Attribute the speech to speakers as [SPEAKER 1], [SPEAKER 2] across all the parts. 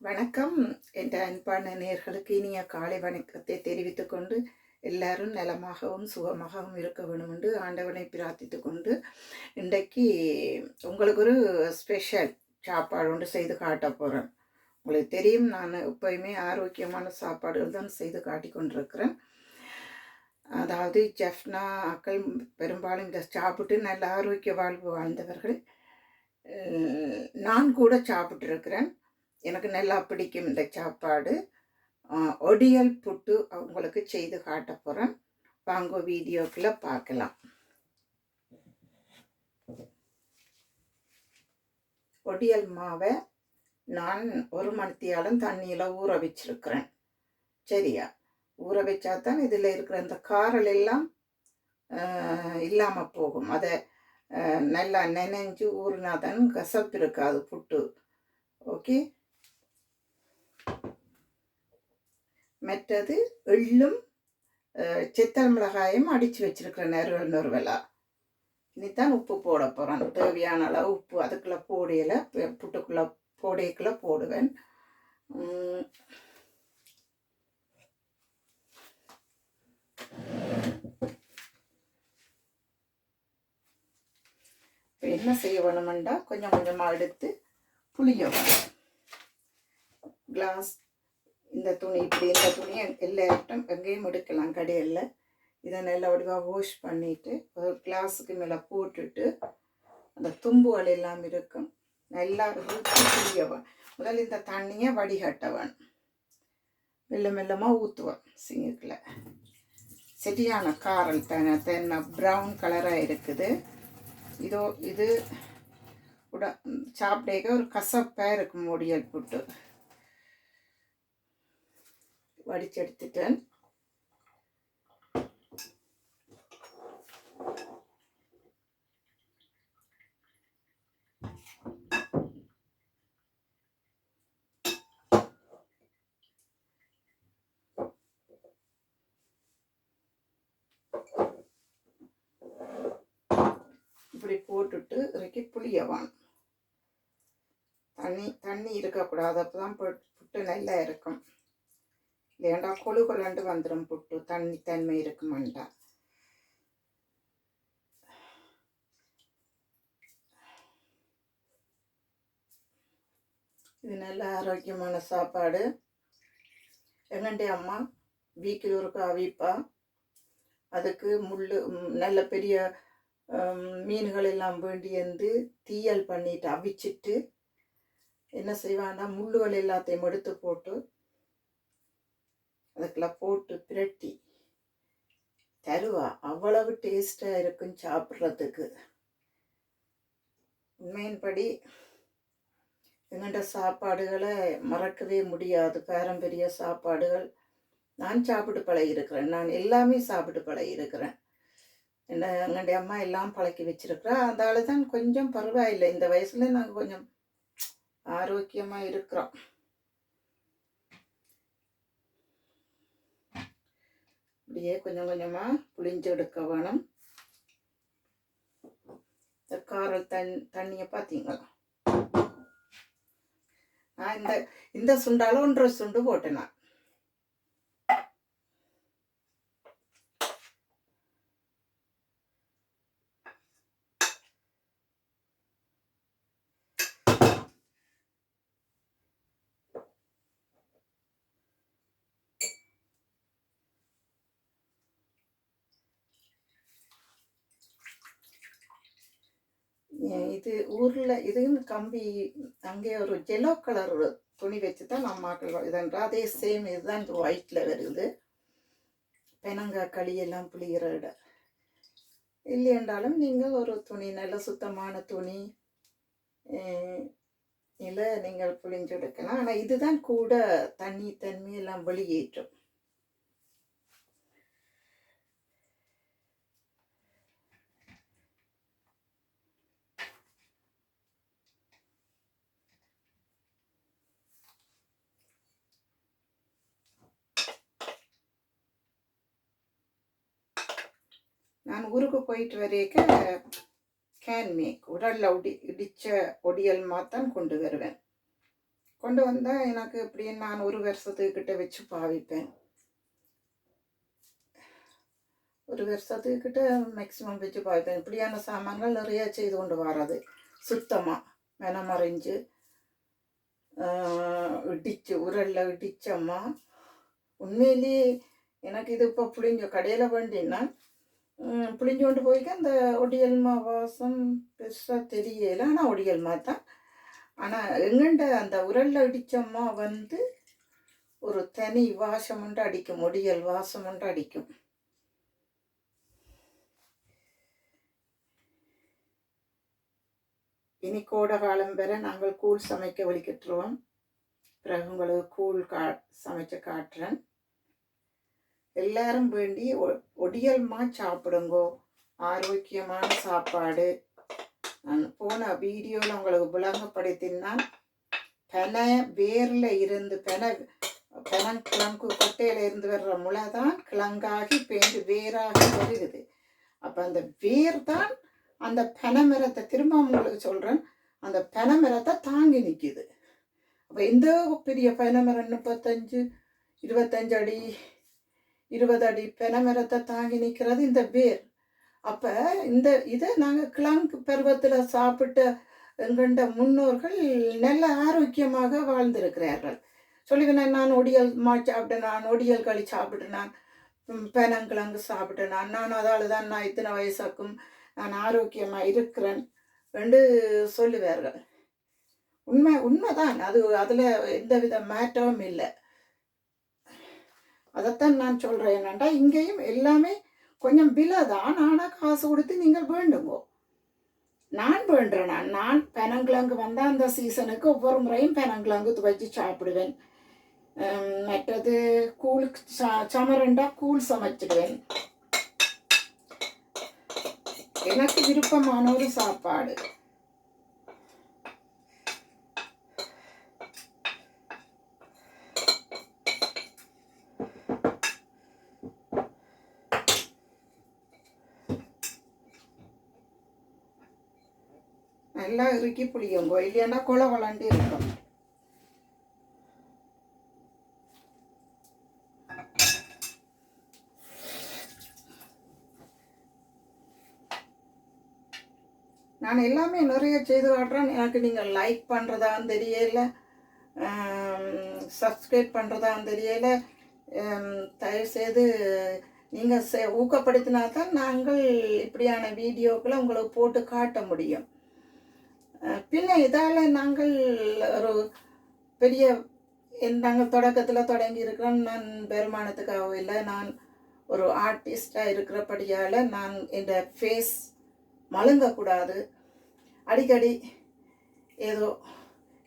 [SPEAKER 1] வணக்கம். என்ற அன்பான நேர்களுக்கு இனிய காலை வணக்கத்தை தெரிவித்துக் கொண்டு எல்லாரும் நலமாகவும் சுகமாகவும் இருக்க வேணும் என்று ஆண்டவனை பிரார்த்தித்து கொண்டு இன்றைக்கு உங்களுக்கு ஒரு ஸ்பெஷல் சாப்பாடு ஒன்று செய்து காட்ட போகிறேன் உங்களுக்கு தெரியும் நான் எப்பயுமே ஆரோக்கியமான சாப்பாடுகள் தான் செய்து காட்டி கொண்டிருக்கிறேன். அதாவது ஜெஃப்னா அக்கள் பெரும்பாலும் இதை சாப்பிட்டு நல்ல ஆரோக்கிய வாழ்வு வாழ்ந்தவர்கள். நான் கூட சாப்பிட்ருக்கிறேன் எனக்கு நல்லா பிடிக்கும் இந்த சாப்பாடு. ஒடியல் புட்டு அவங்களுக்கு செய்து காட்ட போகிறேன் வாங்க வீடியோக்குள்ள பார்க்கலாம். ஒடியல் மாவை நான் ஒரு மணித்தியாலும் தண்ணியில் ஊற வச்சிருக்கிறேன். சரியா? ஊற வச்சா தான் இதில் இருக்கிற இந்த காரல் எல்லாம் இல்லாமல் போகும். அதை நல்லா நினைஞ்சு ஊறினா தான் கசப்பு இருக்காது புட்டு. ஓகே? மற்றது எள்ளும் அஹ், சித்தல் மிளகாயும் அடித்து வச்சுருக்கிறேன் நறுவல் நறுவலாக இனித்தான் உப்பு போட போகிறேன் தேவையான அளவு உப்பு அதுக்குள்ளே போடையில் புட்டுக்குள்ளே போடையக்குள்ளே போடுவேன். என்ன செய்ய வேணுமெண்டா கொஞ்சம் கொஞ்சமாக எடுத்து புளிய வேணும் கிளாஸ் இந்த துணி இப்படி இந்த துணியை எல்லா இடத்தும் எங்கேயும் எடுக்கலாம் கடையில் இதை நல்லா வடிவாக வாஷ் பண்ணிவிட்டு ஒரு கிளாஸுக்கு மேலே போட்டுட்டு அந்த தும்புகள் எல்லாம் இருக்கும். நல்லா ஊற்றியவன் முதல்ல இந்த தண்ணியை வடிகட்டவன். மெல்ல மெல்லமாக ஊற்றுவேன் சிங்குக்குள்ள சரியான காரல் தென்னை தென்னை ப்ரௌன் கலராக இருக்குது. இதோ இது உட சாப்பிடேக்க ஒரு கசப்பாக இருக்கும் முடியல் புட்டு. வடிச்செடுத்துட்டேன் இப்படி போட்டுட்டு இறக்கி புளியவான். தண்ணி தண்ணி இருக்கக்கூடாது அப்போ தான் புட்டு நல்லா இருக்கும். ஏண்டா கொழு கொலண்டு வந்துடும் புட்டு தண்ணி தன்மை இருக்குமாண்டா. இது நல்ல ஆரோக்கியமான சாப்பாடு. எங்கண்டே அம்மா? வீக்கில் ஒருக்கா அவிப்பா அதுக்கு முள் நல்ல பெரிய மீன்கள் எல்லாம் வேண்டி வந்து தீயல் பண்ணிட்டு அவிச்சிட்டு என்ன செய்வான்னா முள்ளுகள் எல்லாத்தையும் எடுத்து போட்டு அதுக்கெல்லாம் போட்டு பிரட்டி தருவா. அவ்வளவு டேஸ்டாக இருக்கும் சாப்பிட்றதுக்கு. உண்மையின்படி எங்கள்கிட்ட சாப்பாடுகளை மறக்கவே முடியாது. பாரம்பரிய சாப்பாடுகள். நான் சாப்பிட்டு பழகியிருக்கிறேன். நான் எல்லாமே சாப்பிட்டு பழகியிருக்கிறேன். என்ன எங்களுடைய அம்மா எல்லாம் பழக்கி வச்சிருக்கிறா. அதால தான் கொஞ்சம் பரவாயில்லை. இந்த வயசுல நாங்கள் கொஞ்சம் ஆரோக்கியமாக இருக்கிறோம். இப்படியே கொஞ்சம் கொஞ்சமாக புளிஞ்சு எடுக்க வேணும். இந்த காரல் தண் தண்ணியை பார்த்தீங்களா நான் இந்த இந்த சுண்டாலும் ஒன்றரை சுண்டு போட்டேன் நான். இது ஊரில் இதுவும் கம்பி அங்கே ஒரு ஜெல்லோ கலர் துணி வச்சு தான் அம்மாக்கள் இதன்றா அதே சேம் இதுதான் இந்த ஒயிட்டில் வருது. பெனங்காய் களியெல்லாம் புளிகிற இடம் இல்லையென்றாலும் நீங்கள் ஒரு துணி நல்ல சுத்தமான துணி இல்லை நீங்கள் புளிஞ்சு எடுக்கலாம் ஆனால் இதுதான் கூட தண்ணி தன்மையெல்லாம் வெளியேற்றும். நான் ஊருக்கு போயிட்டு வரைக்க கேன் மேக் உடலில் உடி இடித்த ஒடியல் மாத்தான் கொண்டு வருவேன். கொண்டு வந்தால் எனக்கு இப்படி நான் ஒரு வருஷத்துக்கிட்ட வச்சு பாவிப்பேன். ஒரு வருஷத்துக்கிட்ட மேக்ஸிமம் வச்சு பாவிப்பேன். இப்படியான சாமான்கள் நிறையா செய்து கொண்டு வராது. சுத்தமாக மெனமறைஞ்சு இடிச்சு உரலில் இடித்தம்மா உண்மையிலேயே எனக்கு இது இப்போ புளிஞ்ச கடையில் வேண்டின்னா புளிஞ்சு கொண்டு போய்க்க அந்த ஒடியல்மா வாசம் பெருசாக தெரியல ஆனால் ஒடியல்மா தான் ஆனால் எங்கண்ட அந்த உரலில் அடித்தம்மா வந்து ஒரு தனி வாசம் உண்டு அடிக்கும் ஒடியல் வாசம் உண்டு அடிக்கும் இனி கோடை காலம் வரை நாங்கள் கூழ் சமைக்க வலிக்கிட்டுருவோம் பிறகு உங்களுக்கு கூழ் கா சமைச்சு காட்டுறேன் எல்லாரும் வேண்டி ஒ- ஒடியல்மா சாப்பிடுங்கோ. ஆரோக்கியமான சாப்பாடு. நான் போன வீடியோவில் உங்களுக்கு விளங்கப்படுத்தினால் பென வேரில் இருந்து பென பெனங்கிழங்கு கொட்டையில இருந்து வர்ற முளை தான் கிழங்காகி பேண்டு வேராகி வருகுது அப்போ அந்த வேர் தான் அந்த பனைமரத்தை திரும்ப உங்களுக்கு சொல்கிறேன் அந்த பனைமரத்தை தாங்கி நிற்கிது அப்போ இந்த பெரிய பனைமரம் முப்பத்தஞ்சு இருபத்தஞ்சு அடி இருபது அடி பெனமரத்தை தாங்கி நிற்கிறது இந்த வேர். அப்போ இந்த இதை நாங்கள் கிழங்கு பருவத்தில் சாப்பிட்ட எங்கண்ட முன்னோர்கள் நல்ல ஆரோக்கியமாக வாழ்ந்திருக்கிறார்கள். சொல்லுகிறேன் நான் ஒடியல் மா சாப்பிட்டேன் நான் ஒடியல் களி சாப்பிட்டேன் நான் பெனங்கிழங்கு சாப்பிட்டேன் நான் நான் அதால் தான் நான் இத்தனை வயசாக்கும் நான் ஆரோக்கியமாக இருக்கிறேன் என்று சொல்லுவார்கள். உண்மை உண்மைதான். அது அதில் எந்த வித மாற்றமும் இல்லை. அதைத்தான் நான் சொல்கிறேன் என்னண்டா இங்கேயும் எல்லாமே கொஞ்சம் விலை தான் ஆனால் காசு கொடுத்து நீங்கள் வேண்டுங்கோ. நான் வேண்டுறேன்? நான் பெனங்கிழங்கு வந்தால் அந்த சீசனுக்கு ஒவ்வொரு முறையும் பெனங்கிழங்கு துவைச்சு சாப்பிடுவேன். மற்றது கூழ் ச- சமரண்டா கூழ் சமைச்சிடுவேன். எனக்கு விருப்பமான ஒரு சாப்பாடு. நல்லா இறுக்கி புளியுங்கோ. இல்லைன்னா குள வளண்டு இருக்கும். நான் எல்லாமே நிறைய செய்து காட்டுறேன். எனக்கு நீங்கள் லைக் பண்ணுறதான்னு தெரியல. சப்ஸ்கிரைப் பண்ணுறதான்னு தெரியல. தயவுசெய்து நீங்கள் சே ஊக்கப்படுத்தினா தான் நாங்கள் இப்படியான வீடியோக்களை உங்களுக்கு போட்டு காட்ட முடியும். பின்ன இதால் நாங்கள் ஒரு பெரிய என் நாங்கள் தொடக்கத்தில் தொடங்கி இருக்கிறோம். நான் வருமானத்துக்காக இல்லை நான் ஒரு ஆர்டிஸ்டாக இருக்கிறபடியால் நான் இந்த ஃபேஸ் மழுங்கக்கூடாது. அடிக்கடி ஏதோ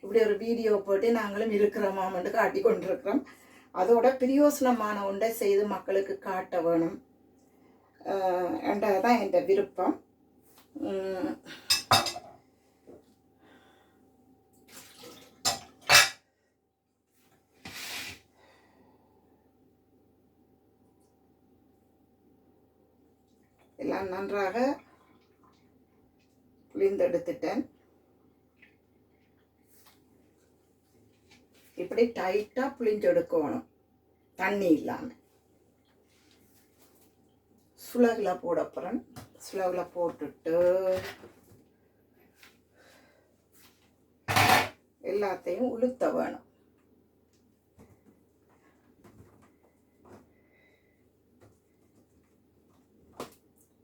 [SPEAKER 1] இப்படி ஒரு வீடியோ போட்டு நாங்களும் இருக்கிறோமாமன்ட்டு காட்டி கொண்டிருக்கிறோம். அதோட பிரயோசனமான ஒன்றை செய்து மக்களுக்கு காட்ட வேணும். என்றதான் என் விருப்பம். எல்லாம் நன்றாக புளிந்தெடுத்துட்டேன் இப்படி டைட்டாக புளிஞ்செடுக்கணும் தண்ணி இல்லாமல் சுலகில் போட போகிறேன் சுலகில் போட்டுட்டு எல்லாத்தையும் உளுத்த வேணும்.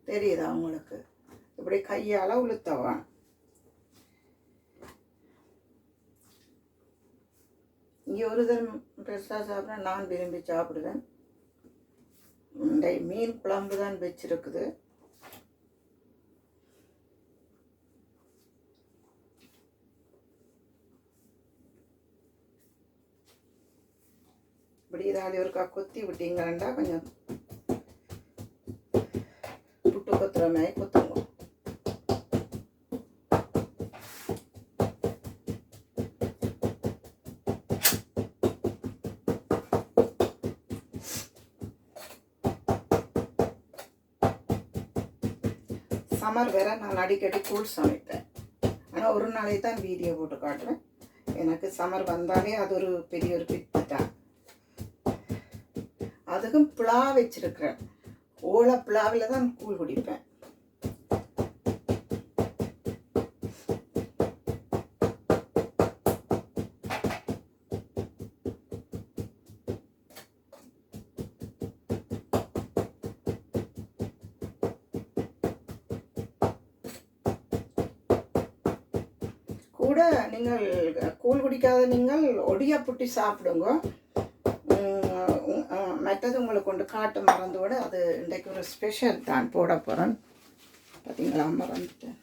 [SPEAKER 1] தெரியுதா உங்களுக்கு? இப்படி கையால் உளுத்த இங்கே ஒரு தரம் பெருசாக சாப்பிட்றேன் நான் விரும்பி சாப்பிடுவேன். இந்த மீன் குழம்பு தான் வச்சிருக்குது. இப்படி இதால் ஒருக்கா கொத்தி விட்டீங்கன்னா கொஞ்சம் புட்டு கொத்துற மாதிரி சம்மர் வேற நான் அடிக்கடி கூழ் சமைப்பேன். ஆனால் ஒரு நாளைக்கு தான் வீடியோ போட்டு காட்டுறேன் எனக்கு சம்மர் வந்தாலே அது ஒரு பெரிய ஒரு பித்து தான் அதுக்கும் புலா வச்சிருக்கிறேன். ஓலை தான் கூழ் குடிப்பேன். கூட நீங்கள் கூழ் குடிக்காத நீங்கள் ஒடியா புட்டி சாப்பிடுங்க. மற்றது உங்களை கொண்டு காட்டு மறந்தோடு அது இன்றைக்கு ஒரு ஸ்பெஷல் தான் போட போகிறேன் பார்த்தீங்களா மறந்துட்டேன்.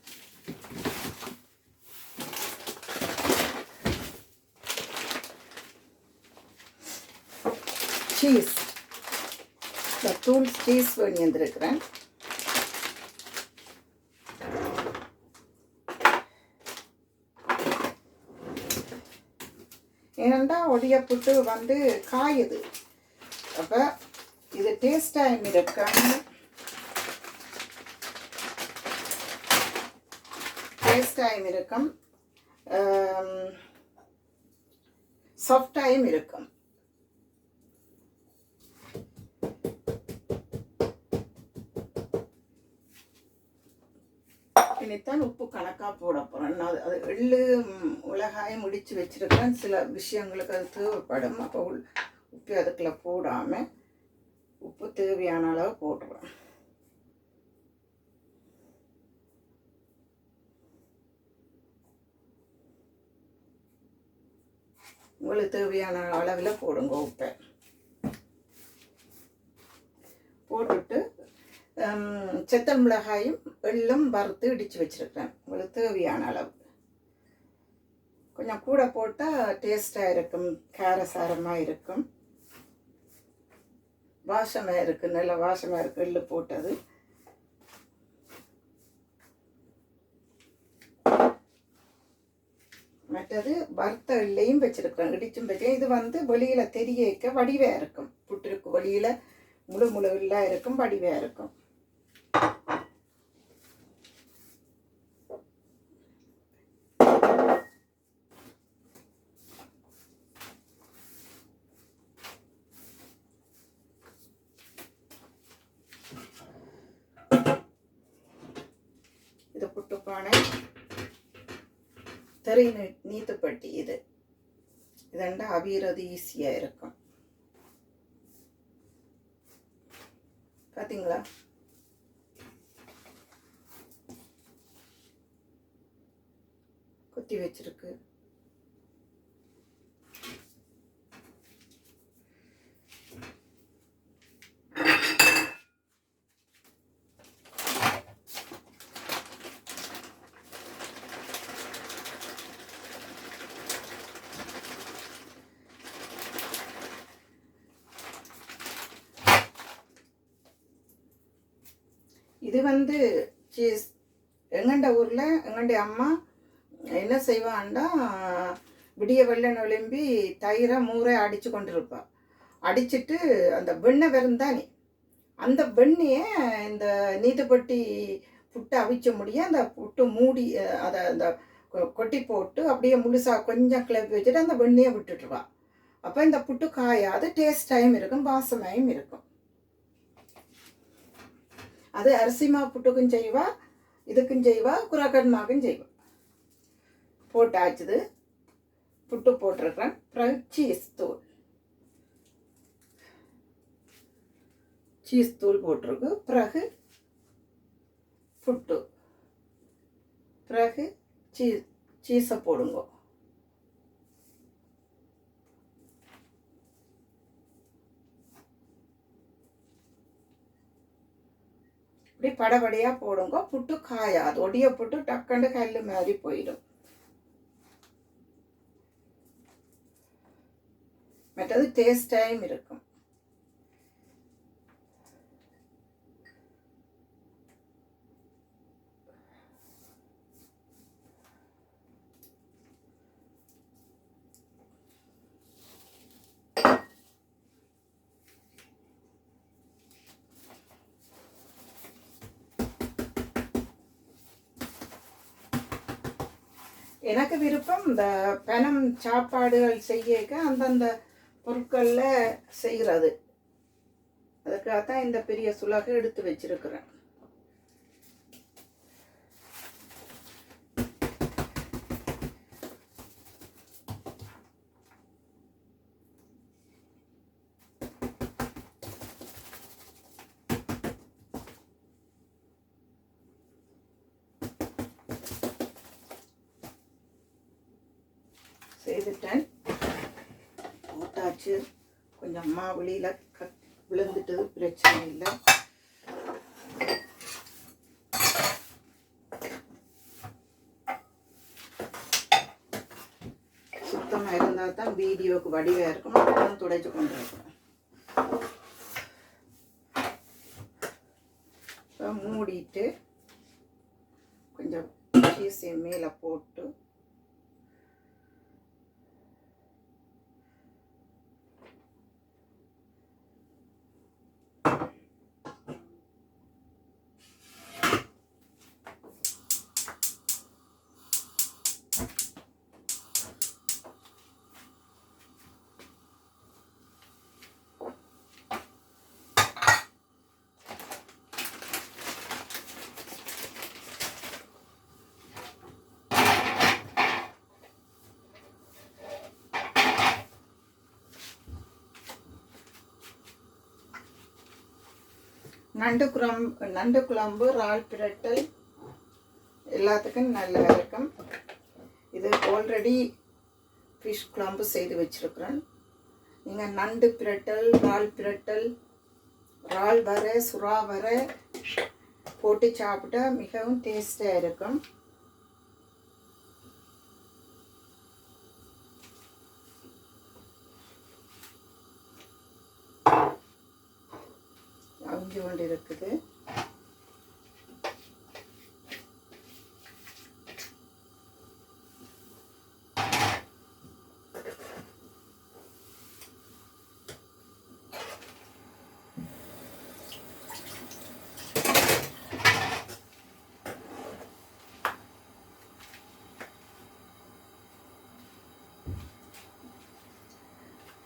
[SPEAKER 1] சீஸ் இந்த தூள் சீஸ் பண்ணி வந்திருக்கிறேன். ஏனெண்டா ஒடியப்புட்டு வந்து காயுது. அப்போ இது டேஸ்டாக இருக்கும் டேஸ்டாயும் இருக்கும் சாஃப்டாயும் இருக்கும். இனித்தான் உப்பு கணக்காக போட போகிறேன் நான் அது எள்ளு ம், மிளகாயும் முடித்து வச்சுருக்கேன். சில விஷயங்களுக்கு அது தேவைப்படும். அப்போ உள் உப்பு அதுக்குள்ள போடாமல் உப்பு தேவையான அளவு போட்டுருவேன். உங்களுக்கு தேவையான அளவில் போடுங்க உப்பை. போட்டுட்டு செத்தல் மிளகாயும் எள்ளும் வறுத்து இடித்து வச்சுருக்கிறேன். உங்களுக்கு தேவையான அளவு. கொஞ்சம் கூட போட்டால் டேஸ்ட்டாக இருக்கும் காரசாரமாக இருக்கும். வாசமாக இருக்குது நல்ல வாசமாக இருக்குது எள்ளு போட்டது. மற்றது வறுத்த எள்ளையும் வச்சுருக்கிறேன் இடிச்சும் வச்சேன் இது வந்து வெளியில் தெரியக்க வடிவாக இருக்கும். புட்டிருக்கு வெளியில் முழு முழு எல்லாம் இருக்கும் வடிவாக இருக்கும். இது புட்டுப்பானை. தெரி நீ- நீத்துப்பட்டி இது இதண்டா அவியறது ஈஸியாக இருக்கும் பார்த்தீங்களா குத்தி வச்சிருக்கு இது வந்து சீஸ் எங்கண்ட ஊரில் எங்கண்ட அம்மா என்ன செய்வான்டா விடிய வெள்ளன் ஒளிம்பி தயிரை மூரை அடித்து கொண்டிருப்பா. அடிச்சிட்டு அந்த வெண்ணை வெறுந்தானே அந்த வெண்ணெயை இந்த நீதிப்பட்டி புட்டை அவிச்ச முடிய அந்த புட்டு மூடி அதை அந்த கொ- கொட்டி போட்டு அப்படியே முழுசாக கொஞ்சம் கிளப்பி வச்சுட்டு அந்த வெண்ணையை விட்டுட்டுருவா அப்போ இந்த புட்டு காயாது டேஸ்டாயும் இருக்கும் வாசமாயும் இருக்கும். அது அரிசி மாவு புட்டுக்கும் செய்வா இதுக்கும் செய்வா குரக்கன்மாக்கும் செய்வா போட்டாச்சுது புட்டு போட்டிருக்கிறேன் பிறகு சீஸ் தூள் சீஸ் தூள் போட்டிருக்கு பிறகு புட்டு பிறகு சீஸ் சீஸை போடுங்க இப்படி படபடியாக போடுங்க புட்டு காயாது. ஒடிய புட்டு டக்குன்னு கல் மாதிரி போயிடும். மற்றது டேஸ்டாயும் இருக்கும். எனக்கு விருப்பம் இந்த பணம் சாப்பாடுகள் செய்யக்க அந்தந்த பொருட்களில் செய்கிறது அதுக்காகத்தான் இந்த பெரிய சுலகை எடுத்து வச்சிருக்கிறேன். செய்துட்டேன். போட்டாச்சு. கொஞ்சம் அம்மா வெளியில் க விழுந்துட்டது பிரச்சனை இல்லை. சுத்தமாக இருந்தால் தான் வீடியோவுக்கு வடிவாக இருக்கும் அப்புறம் துடைச்சு கொண்டு இருக்கணும் மூடிட்டு கொஞ்சம் சீஸை மேலே போட்டு நண்டு குழம்பு நண்டு குழம்பு இறால் பிரட்டல் எல்லாத்துக்கும் நல்லா இருக்கும் இது ஆல்ரெடி ஃபிஷ் குழம்பு செய்து வச்சுருக்குறேன் நீங்கள் நண்டு பிரட்டல் இறால் பிரட்டல் இறால் வர சுறா வர போட்டு சாப்பிட்டா மிகவும் டேஸ்டாக இருக்கும். கொண்டிருக்குது இருக்குது.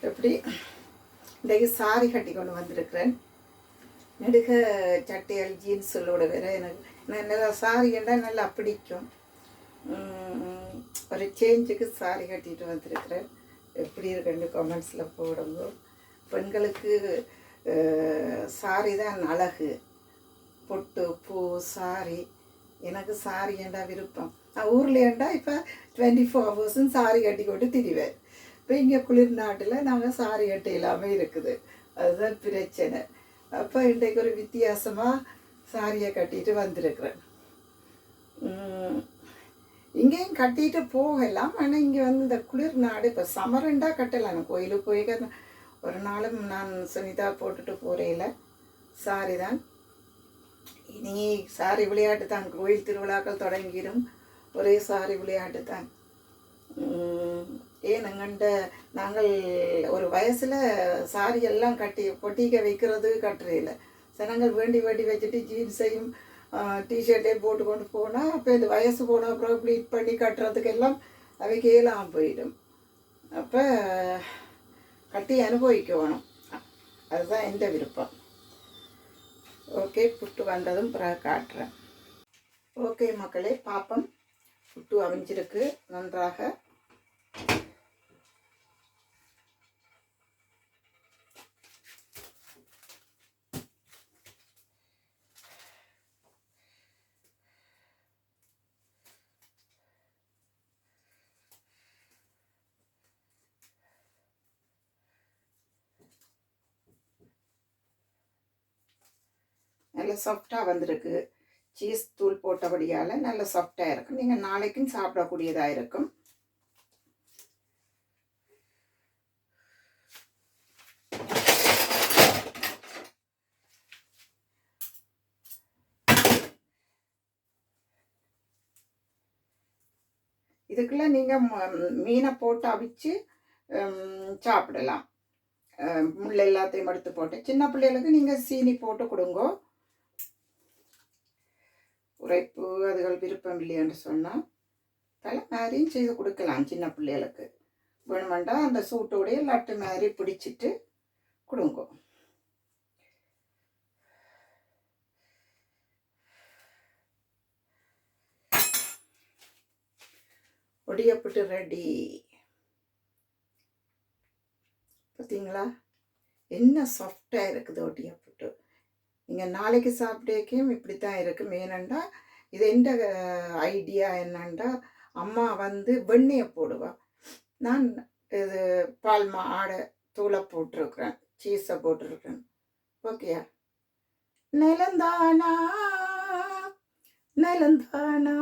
[SPEAKER 1] எப்படி இன்றைக்கு சாரி கட்டி கொண்டு வந்திருக்கிறேன். நெடுக சட்டையால் ஜீன்ஸுகளோட வேற எனக்கு நான் நல்லா சாரி கண்டால் நல்லா பிடிக்கும். ஒரு சேஞ்சுக்கு சாரி கட்டிட்டு வந்திருக்கிறேன். எப்படி இருக்குன்னு கமெண்ட்ஸில் போடுங்க. பெண்களுக்கு சாரி தான் அழகு. பொட்டு பூ சாரி எனக்கு சாரி ஏண்டா விருப்பம்? நான் ஊரில் ஏண்டா இப்போ டுவெண்ட்டி ஃபோர் ஹவர்ஸும் சாரி கட்டி கொண்டு திரிவேன். இப்போ இங்கே குளிர் நாட்டில் நாங்கள் சாரி கட்ட இல்லாமல் இருக்குது. அதுதான் பிரச்சனை. அப்போ இன்றைக்கு ஒரு வித்தியாசமாக சாரியை கட்டிட்டு வந்திருக்கிறேன். இங்கேயும் கட்டிட்டு போகலாம். ஆனால் இங்கே வந்து இந்த குளிர் நாடு இப்போ சமரண்டாக கட்டலாம் கோயிலுக்கு போய் ஒரு நாளும் நான் சுனிதா போட்டுட்டு போகிறேல சாரி தான். இனி சாரி விளையாட்டு தான். கோயில் திருவிழாக்கள் தொடங்கிடும். ஒரே சாரி விளையாட்டு தான். ஏன் எங்கண்ட நாங்கள் ஒரு வயசில் சாரி எல்லாம் கட்டி பொட்டிக்க வைக்கிறது கட்டுறையில் ஜனங்கள் வேண்டி வேண்டி வச்சுட்டு ஜீன்ஸையும் டிஷர்ட்டையும் போட்டு கொண்டு போனால் அப்போ இந்த வயசு போன அப்புறம் ப்ளீட் பண்ணி கட்டுறதுக்கெல்லாம் அவைக்கு இயலாமல் போயிடும். அப்போ கட்டி அனுபவிக்கணும். அதுதான் எந்த விருப்பம். ஓகே புட்டு வந்ததும் பிறகு காட்டுறேன். ஓகே மக்களே பாப்பம் புட்டு அவிஞ்சிருக்கு நன்றாக நல்ல சாஃப்டாக வந்திருக்கு. சீஸ் தூள் போட்டபடியால் நல்ல சாஃப்டாக இருக்கும் நீங்கள் நாளைக்கும் சாப்பிடக்கூடியதாக இருக்கும். இதுக்குள்ளே நீங்கள் மீனை போட்டு அவிச்சு சாப்பிடலாம். முள் எல்லாத்தையும் எடுத்து போட்டு சின்ன பிள்ளைகளுக்கு நீங்கள் சீனி போட்டு கொடுங்கோ. குறைப்பு அதுகள் விருப்பம் இல்லையான்னு சொன்னால் தலை மாதிரியும் செய்து கொடுக்கலாம் சின்ன பிள்ளைகளுக்கு. வேணுமெண்டா அந்த சூட்டோடைய லட்டு மாதிரி பிடிச்சிட்டு கொடுங்க. ஒடியப்பட்டு ரெடி. பார்த்தீங்களா? என்ன சாஃப்டாக இருக்குது ஒடியப்பட்டு. நீங்கள் நாளைக்கு சாப்பிட்டேக்கையும் இப்படி தான் இருக்கும். ஏனண்டா இது எந்த ஐடியா என்னண்டா அம்மா வந்து வெண்ணெயை போடுவா. நான் இது பால் மா ஆடை தூளை போட்டிருக்கிறேன் சீஸை போட்டிருக்கிறேன். ஓகேயா நிலந்தானா? நிலந்தானா?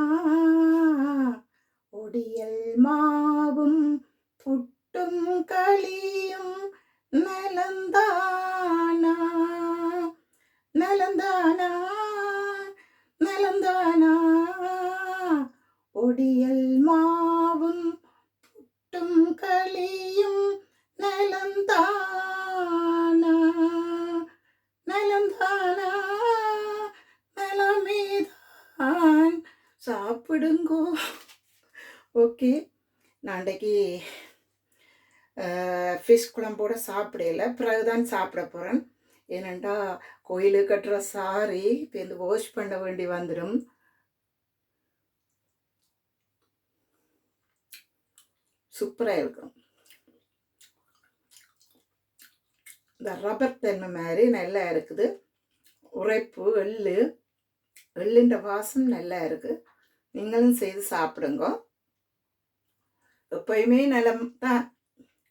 [SPEAKER 1] ஒடியல் மாவும் புட்டும் களியும் நலந்தானா? நலந்தானா? நலந்தானா? ஒடியல் மாவும் புட்டும் களியும் நலந்தானா? நலந்தானா? நலமேதான் சாப்பிடுங்கோ. ஓகே நான் அன்றைக்கி ஃபிஷ் குழம்போட சாப்பிடல. பிறகுதான் சாப்பிட போகிறேன் ஏனண்டா கோயில் கட்டுற சாரி இப்போ இந்த வாஷ் பண்ண வேண்டி வந்துடும் சூப்பராக இருக்கும். இந்த ரப்பர் தன்மை மாதிரி நல்லா இருக்குது. உரைப்பு எள்ளு எள்ளுன்ற வாசம் நல்லா இருக்குது நீங்களும் செய்து சாப்பிடுங்க. எப்பயுமே நிலம் தான்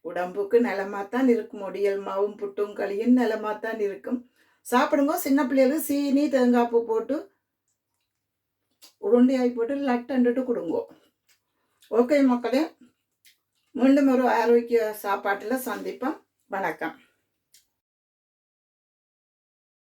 [SPEAKER 1] உடம்புக்கு நலமாக தான் இருக்கும். ஒடியல் மாவும் புட்டும் களியும் நலமாக தான் இருக்கும். சாப்பிடுங்க சின்ன பிள்ளைகளுக்கு சீனி தேங்காய் பூ போட்டு உருண்டையாகி போட்டு லட்டண்டுட்டு கொடுங்கோ. ஓகே மக்களே மீண்டும் ஒரு ஆரோக்கிய சாப்பாட்டில் சந்திப்போம். வணக்கம்.